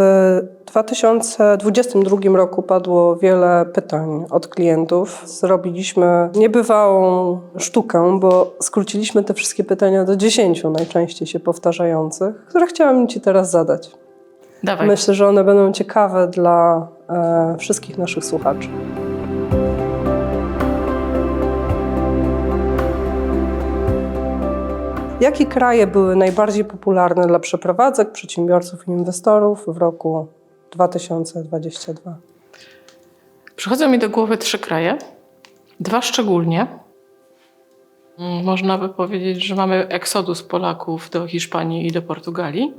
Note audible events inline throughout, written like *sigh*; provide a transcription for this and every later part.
W 2022 roku padło wiele pytań od klientów. Zrobiliśmy niebywałą sztukę, bo skróciliśmy te wszystkie pytania do 10 najczęściej się powtarzających, które chciałam Ci teraz zadać. Dawaj. Myślę, że one będą ciekawe dla e, wszystkich naszych słuchaczy. Jakie kraje były najbardziej popularne dla przeprowadzek, przedsiębiorców i inwestorów w roku 2022? Przychodzą mi do głowy trzy kraje. Dwa szczególnie. Mm, Można by powiedzieć, że mamy eksodus Polaków do Hiszpanii i do Portugalii.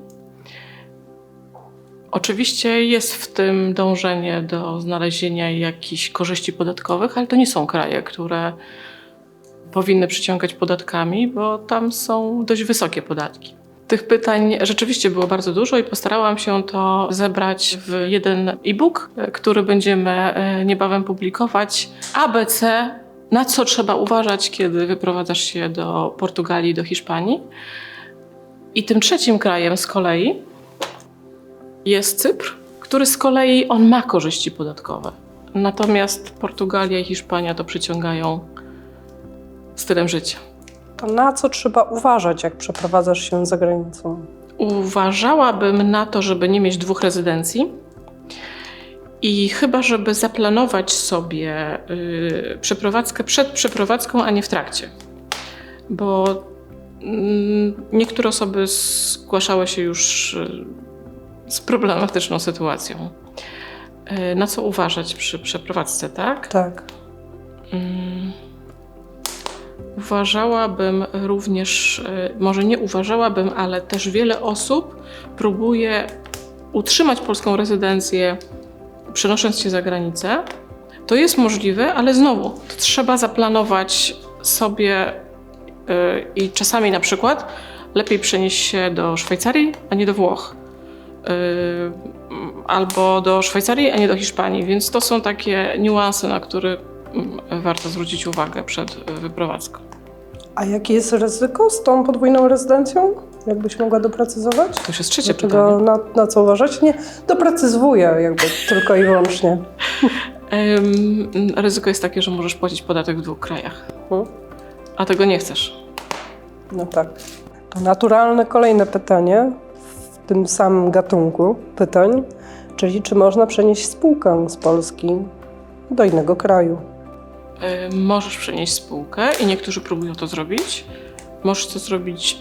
Oczywiście jest w tym dążenie do znalezienia jakichś korzyści podatkowych, ale to nie są kraje, które powinny przyciągać podatkami, bo tam są dość wysokie podatki. Tych pytań rzeczywiście było bardzo dużo i postarałam się to zebrać w jeden e-book, który będziemy e, niebawem publikować. ABC, na co trzeba uważać, kiedy wyprowadzasz się do Portugalii, do Hiszpanii. I tym trzecim krajem z kolei jest Cypr, który z kolei on ma korzyści podatkowe. Natomiast Portugalia i Hiszpania to przyciągają stylem życia. To na co trzeba uważać, jak przeprowadzasz się za granicą? Uważałabym na to, żeby nie mieć dwóch rezydencji. I chyba, żeby zaplanować sobie y, przeprowadzkę przed przeprowadzką, a nie w trakcie. Bo mm, niektóre osoby zgłaszały się już y, z problematyczną sytuacją. Y, na co uważać przy przeprowadzce, tak? Tak. Mm. Uważałabym również, y, może nie uważałabym, ale też wiele osób próbuje utrzymać polską rezydencję, przenosząc się za granicę. To jest możliwe, ale znowu trzeba zaplanować sobie y, i czasami na przykład lepiej przenieść się do Szwajcarii, a nie do Włoch. Y, Albo do Szwajcarii, a nie do Hiszpanii, więc to są takie niuanse, na które mm, warto zwrócić uwagę przed wyprowadzką. A jakie jest ryzyko z tą podwójną rezydencją? Jakbyś mogła doprecyzować? To już jest trzecie Dlaczego, pytanie. na, na co uważać? Nie, doprecyzwuję jakby *laughs* tylko i wyłącznie. Ym, ryzyko jest takie, że możesz płacić podatek w dwóch krajach, Mhm. a tego nie chcesz. No tak. To naturalne kolejne pytanie w tym samym gatunku pytań, czyli czy można przenieść spółkę z Polski do innego kraju? Y, Możesz przenieść spółkę i niektórzy próbują to zrobić. Możesz to zrobić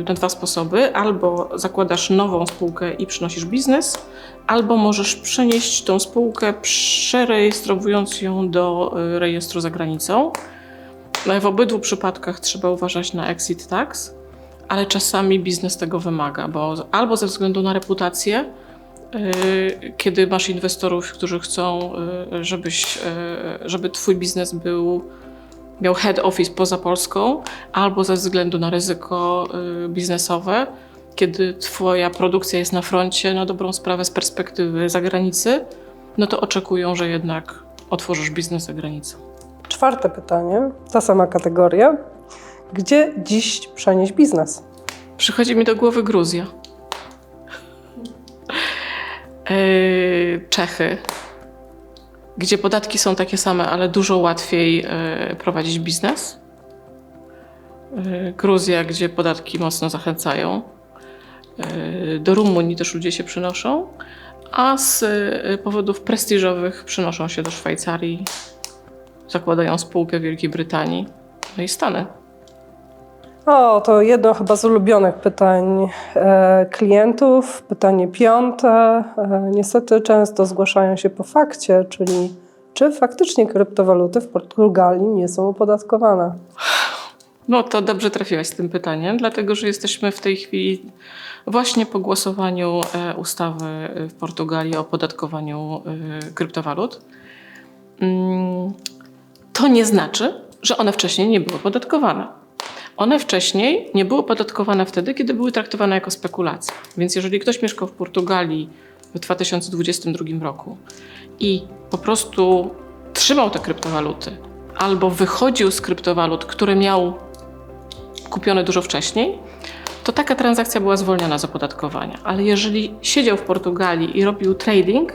y, na dwa sposoby. Albo zakładasz nową spółkę i przynosisz biznes, albo możesz przenieść tą spółkę, przerejestrowując ją do y, rejestru za granicą. No, W obydwu przypadkach trzeba uważać na exit tax, ale czasami biznes tego wymaga, bo albo ze względu na reputację, kiedy masz inwestorów, którzy chcą, y, żebyś, y, żeby twój biznes był, miał head office poza Polską, albo ze względu na ryzyko y, biznesowe, kiedy twoja produkcja jest na froncie, na dobrą sprawę z perspektywy zagranicy, no to oczekują, że jednak otworzysz biznes za granicą. Czwarte pytanie, ta sama kategoria. Gdzie dziś przenieść biznes? Przychodzi mi do głowy Gruzja. Yy, Czechy, gdzie podatki są takie same, ale dużo łatwiej yy, prowadzić biznes. Yy, Gruzja, gdzie podatki mocno zachęcają. Do Rumunii też ludzie się przynoszą, a z powodów prestiżowych przynoszą się do Szwajcarii, zakładają spółkę Wielkiej Brytanii, no i Stany. O, to jedno chyba z ulubionych pytań e, klientów. Pytanie piąte. E, niestety często zgłaszają się po fakcie, czyli czy faktycznie kryptowaluty w Portugalii nie są opodatkowane? No to dobrze trafiłaś z tym pytaniem, dlatego że jesteśmy w tej chwili właśnie po głosowaniu e, ustawy w Portugalii o opodatkowaniu kryptowalut. Mm, To nie znaczy, że one wcześniej nie były opodatkowane. One wcześniej nie były opodatkowane wtedy, kiedy były traktowane jako spekulacje. Więc jeżeli ktoś mieszkał w Portugalii w 2022 roku i po prostu trzymał te kryptowaluty albo wychodził z kryptowalut, które miał kupione dużo wcześniej, to taka transakcja była zwolniona z opodatkowania. Ale jeżeli siedział w Portugalii i robił trading,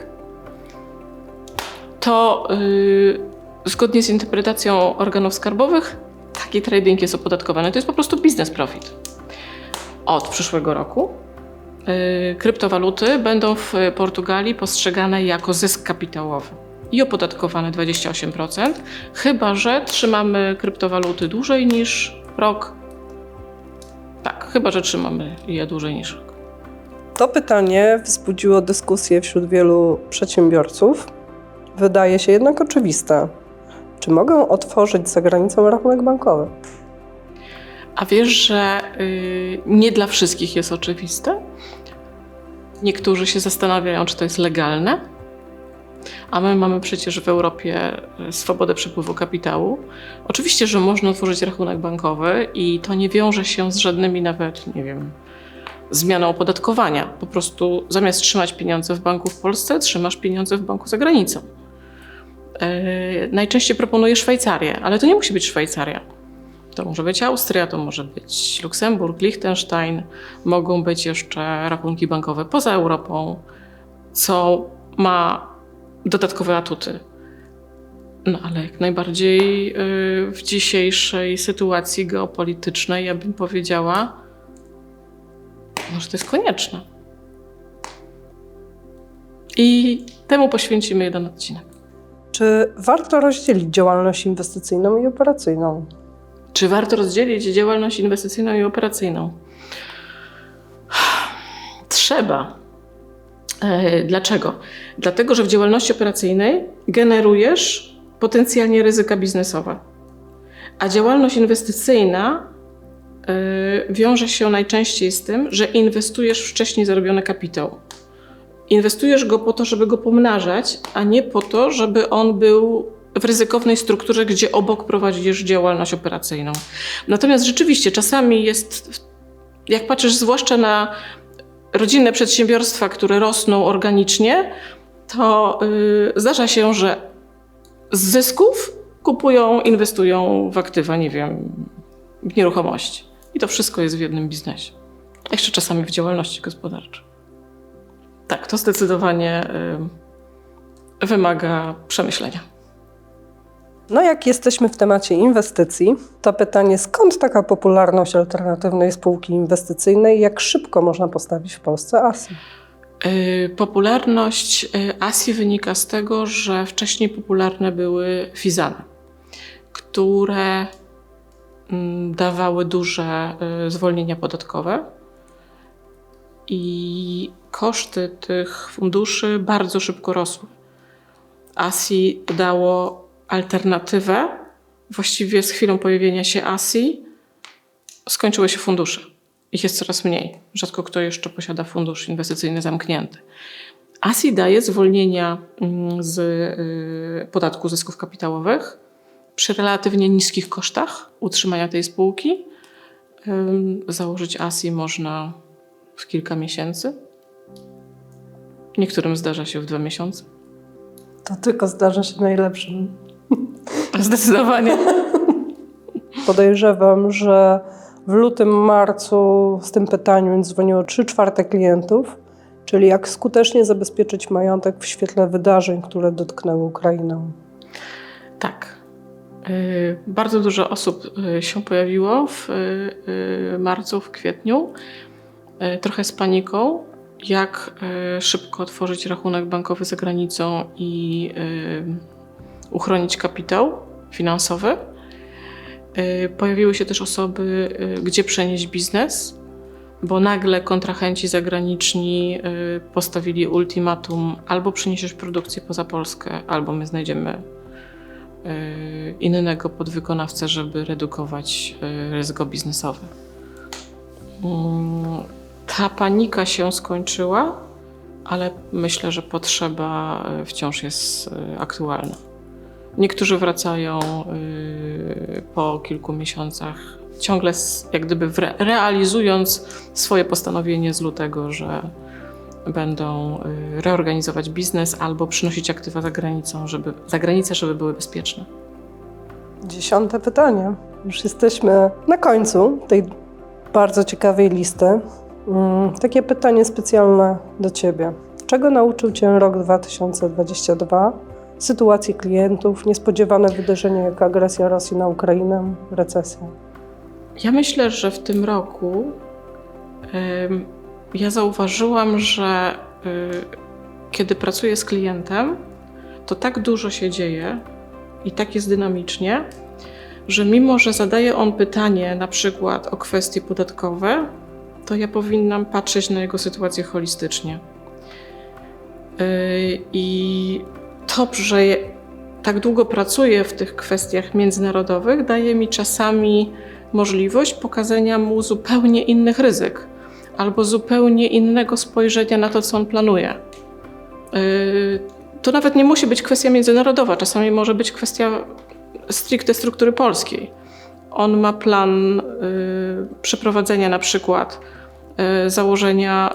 to yy, zgodnie z interpretacją organów skarbowych taki trading jest opodatkowany. To jest po prostu biznes profit. Od przyszłego roku yy, kryptowaluty będą w Portugalii postrzegane jako zysk kapitałowy i opodatkowane 28%, chyba że trzymamy kryptowaluty dłużej niż rok. Tak, chyba że trzymamy je dłużej niż rok. To pytanie wzbudziło dyskusję wśród wielu przedsiębiorców. Wydaje się jednak oczywiste. Czy mogę otworzyć za granicą rachunek bankowy? A wiesz, że y, nie dla wszystkich jest oczywiste? Niektórzy się zastanawiają, czy to jest legalne, a my mamy przecież w Europie y, swobodę przepływu kapitału. Oczywiście, że można otworzyć rachunek bankowy i to nie wiąże się z żadnymi nawet, nie wiem, zmianą opodatkowania. Po prostu zamiast trzymać pieniądze w banku w Polsce, trzymasz pieniądze w banku za granicą. Yy, najczęściej proponuję Szwajcarię, ale to nie musi być Szwajcaria. To może być Austria, to może być Luksemburg, Liechtenstein, mogą być jeszcze rachunki bankowe poza Europą, co ma dodatkowe atuty. No ale jak najbardziej yy, w dzisiejszej sytuacji geopolitycznej, ja bym powiedziała, może to jest konieczne. I temu poświęcimy jeden odcinek. Czy warto rozdzielić działalność inwestycyjną i operacyjną? Czy warto rozdzielić działalność inwestycyjną i operacyjną? Trzeba. E, Dlaczego? Dlatego, że w działalności operacyjnej generujesz potencjalnie ryzyka biznesowe, a działalność inwestycyjna e, wiąże się najczęściej z tym, że inwestujesz wcześniej zarobiony kapitał. Inwestujesz go po to, żeby go pomnażać, a nie po to, żeby on był w ryzykownej strukturze, gdzie obok prowadzisz działalność operacyjną. Natomiast rzeczywiście czasami jest, jak patrzysz zwłaszcza na rodzinne przedsiębiorstwa, które rosną organicznie, to yy, zdarza się, że z zysków kupują, inwestują w aktywa, nie wiem, w nieruchomości. I to wszystko jest w jednym biznesie. Jeszcze czasami w działalności gospodarczej. Tak, to zdecydowanie y, wymaga przemyślenia. No, jak jesteśmy w temacie inwestycji, to pytanie, skąd taka popularność alternatywnej spółki inwestycyjnej? Jak szybko można postawić w Polsce ASI? Y, Popularność y, Asji wynika z tego, że wcześniej popularne były fizany, które mm, dawały duże zwolnienia podatkowe i koszty tych funduszy bardzo szybko rosły. ASI dało alternatywę. Właściwie z chwilą pojawienia się ASI skończyły się fundusze. Ich jest coraz mniej. Rzadko kto jeszcze posiada fundusz inwestycyjny zamknięty. ASI daje zwolnienia mm, z y, podatku zysków kapitałowych przy relatywnie niskich kosztach utrzymania tej spółki. Założyć ASI można w kilka miesięcy. Niektórym zdarza się w dwa miesiące. To tylko zdarza się najlepszym. *laughs* Zdecydowanie. Podejrzewam, że w lutym, marcu z tym pytaniem dzwoniło 3 czwarte klientów, czyli jak skutecznie zabezpieczyć majątek w świetle wydarzeń, które dotknęły Ukrainę. Tak. Y, Bardzo dużo osób y, się pojawiło w y, marcu, w kwietniu. Y, Trochę z paniką, jak y, szybko otworzyć rachunek bankowy za granicą i y, uchronić kapitał finansowy. Pojawiły się też osoby, gdzie przenieść biznes, bo nagle kontrahenci zagraniczni postawili ultimatum: albo przeniesiesz produkcję poza Polskę, albo my znajdziemy innego podwykonawcę, żeby redukować ryzyko biznesowe. Ta panika się skończyła, ale myślę, że potrzeba y, wciąż jest y, aktualna. Niektórzy wracają y, po kilku miesiącach, ciągle jak gdyby realizując swoje postanowienie z lutego, że będą reorganizować biznes albo przynosić aktywa za granicą, żeby, za granicę, żeby były bezpieczne. Dziesiąte pytanie. Już jesteśmy na końcu tej bardzo ciekawej listy. Mm, Takie pytanie specjalne do Ciebie. Czego nauczył Cię rok 2022? Sytuacji klientów, niespodziewane wydarzenia jak agresja Rosji na Ukrainę, recesja. Ja myślę, że w tym roku ja zauważyłam, że y, kiedy pracuję z klientem, to tak dużo się dzieje i tak jest dynamicznie, że mimo, że zadaje on pytanie na przykład o kwestie podatkowe, to ja powinnam patrzeć na jego sytuację holistycznie. Y, I to, że tak długo pracuję w tych kwestiach międzynarodowych, daje mi czasami możliwość pokazania mu zupełnie innych ryzyk albo zupełnie innego spojrzenia na to, co on planuje. Yy, To nawet nie musi być kwestia międzynarodowa, czasami może być kwestia stricte struktury polskiej. On ma plan yy, przeprowadzenia na przykład yy, założenia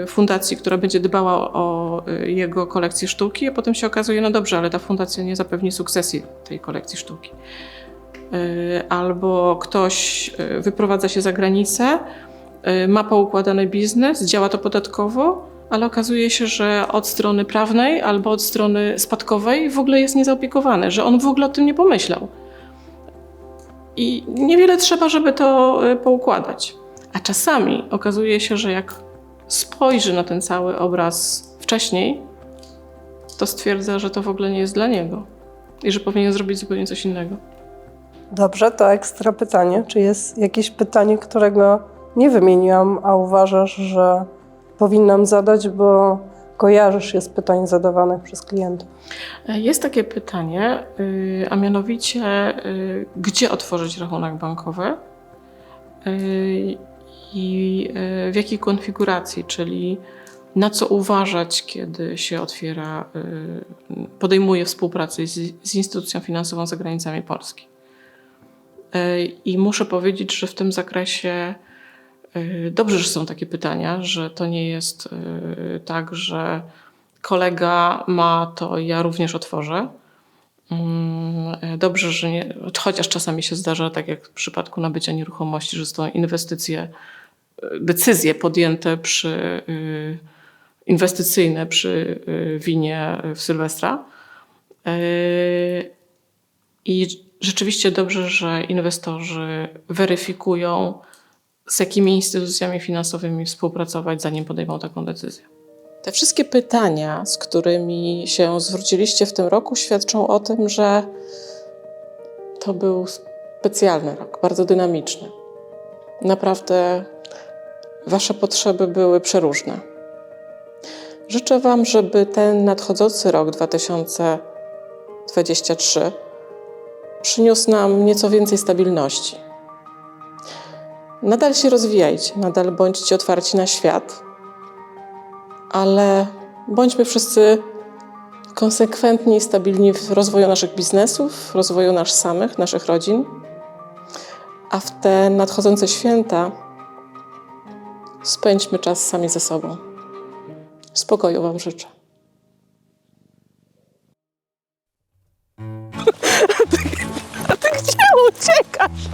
yy, fundacji, która będzie dbała o jego kolekcję sztuki, a potem się okazuje, no dobrze, ale ta fundacja nie zapewni sukcesji tej kolekcji sztuki. Y, albo ktoś y, wyprowadza się za granicę, y, ma poukładany biznes, działa to podatkowo, ale okazuje się, że od strony prawnej albo od strony spadkowej w ogóle jest niezaopiekowany, że on w ogóle o tym nie pomyślał. I niewiele trzeba, żeby to y, poukładać. A czasami okazuje się, że jak spojrzy na ten cały obraz wcześniej, to stwierdza, że to w ogóle nie jest dla niego i że powinien zrobić zupełnie coś innego. Dobrze, to ekstra pytanie. Czy jest jakieś pytanie, którego nie wymieniłam, a uważasz, że powinnam zadać, bo kojarzysz je z pytań zadawanych przez klientów? Jest takie pytanie, y, a mianowicie, y, gdzie otworzyć rachunek bankowy y, i w jakiej konfiguracji, czyli na co uważać, kiedy się otwiera, podejmuje współpracę z, z instytucją finansową za granicami Polski. I muszę powiedzieć, że w tym zakresie dobrze, że są takie pytania, że to nie jest y, tak, że kolega ma, to ja również otworzę. Mm, e, Dobrze, że nie, chociaż czasami się zdarza, tak jak w przypadku nabycia nieruchomości, że są inwestycje, decyzje podjęte przy y, inwestycyjne przy y, winie w Sylwestra. I rzeczywiście dobrze, że inwestorzy weryfikują, z jakimi instytucjami finansowymi współpracować, zanim podejmą taką decyzję. Te wszystkie pytania, z którymi się zwróciliście w tym roku, świadczą o tym, że to był specjalny rok, bardzo dynamiczny. Naprawdę Wasze potrzeby były przeróżne. Życzę Wam, żeby ten nadchodzący rok 2023 przyniósł nam nieco więcej stabilności. Nadal się rozwijajcie, nadal bądźcie otwarci na świat ale bądźmy wszyscy konsekwentni i stabilni w rozwoju naszych biznesów, w rozwoju nas samych, naszych rodzin. A w te nadchodzące święta spędźmy czas sami ze sobą. Spokoju Wam życzę. *laughs* uciekasz.